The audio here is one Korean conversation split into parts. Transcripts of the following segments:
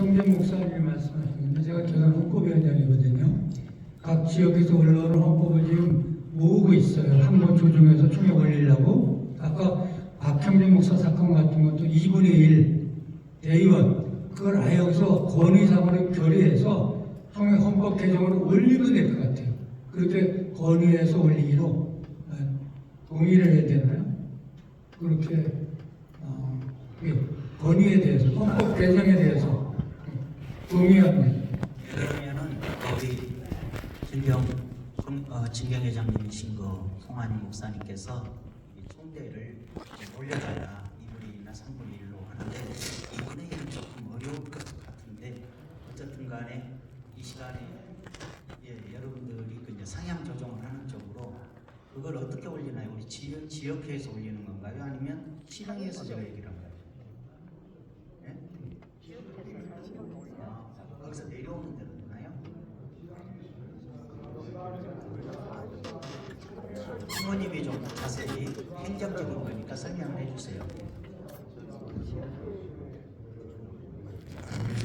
박형재 목사님이 말씀하셨는데 제가 교단 헌법위원장이거든요. 각 지역에서 올라오는 헌법을 지금 모으고 있어요. 한 번 조정해서 총에 올리려고. 아까 박형재 목사 사건 같은 것도 2분의 1 대의원 그걸 아예 여기서 권위상으로 결의해서 총회 헌법 개정으로 올리면 될 것 같아요. 그렇게 권위해서 올리기로 어, 동의를 해야 되나요? 그렇게 어, 예, 권위에 대해서 헌법 개정에 대해서 동의합니다. 그러면은 우리 진경 금- 어, 진경 회장님이신 거 송환희 목사님께서 이 총대를 좀 올려달라 2분의 1이나 3분의 1로 하는데 2분의 1은 조금 어려울 것 같은데 어쨌든 간에 이 시간에 예, 여러분들이 그 이제 상향 조정을 하는 쪽으로 그걸 어떻게 올리나요? 우리 지역, 지역회에서 올리는 건가요? 아니면 시당에서 제가 얘기를 한가요? 예? 아, 거기서 내려오는 대로 되나요? 부모님이 좀 자세히 행정적인 거니까 설명을 해주세요.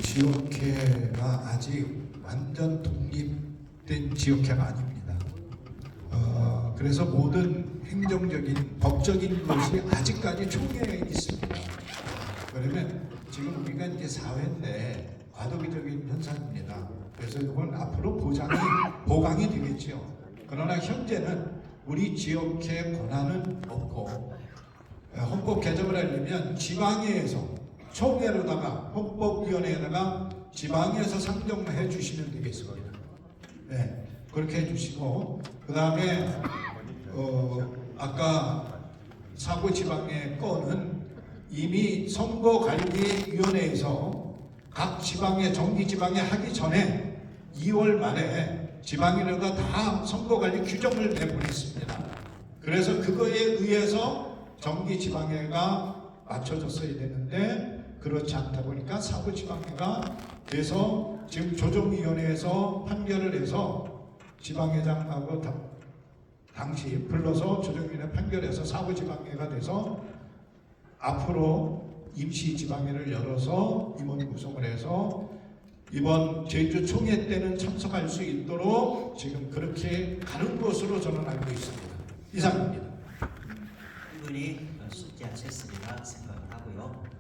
지역회가 아직 완전 독립된 지역회가 아닙니다. 어, 그래서 모든 행정적인 법적인 것이 아직까지 총회에 있습니다. 그러면 지금 우리가 이제 사회인데 과도기적인 현상입니다. 그래서 이건 앞으로 보장이 보강이 되겠죠. 그러나 현재는 우리 지역회 권한은 없고 어, 헌법 개정을 하려면 지방에서 총회로다가 헌법위원회에다가 지방에서 상정해 주시면 되겠습니다. 네, 그렇게 해주시고 그 다음에 어, 아까 사고 지방의 건은 이미 선거관리위원회에서 각 지방에 정기 지방에 하기 전에 2월 말에 지방위원회가 다 선거관리 규정을 내보냈습니다. 그래서 그거에 의해서 정기 지방회가 맞춰졌어야 되는데 그렇지 않다 보니까 사부지방회가 돼서 지금 조정위원회에서 판결을 해서 지방회장하고 다- 당시 불러서 조정위원회 판결해서 사부지방회가 돼서 앞으로 임시 지방회를 열어서 임원 구성을 해서 이번 제주 총회 때는 참석할 수 있도록 지금 그렇게 가는 것으로 저는 알고 있습니다. 이상입니다. 이분이 숙지하셨으리라 생각을 하고요.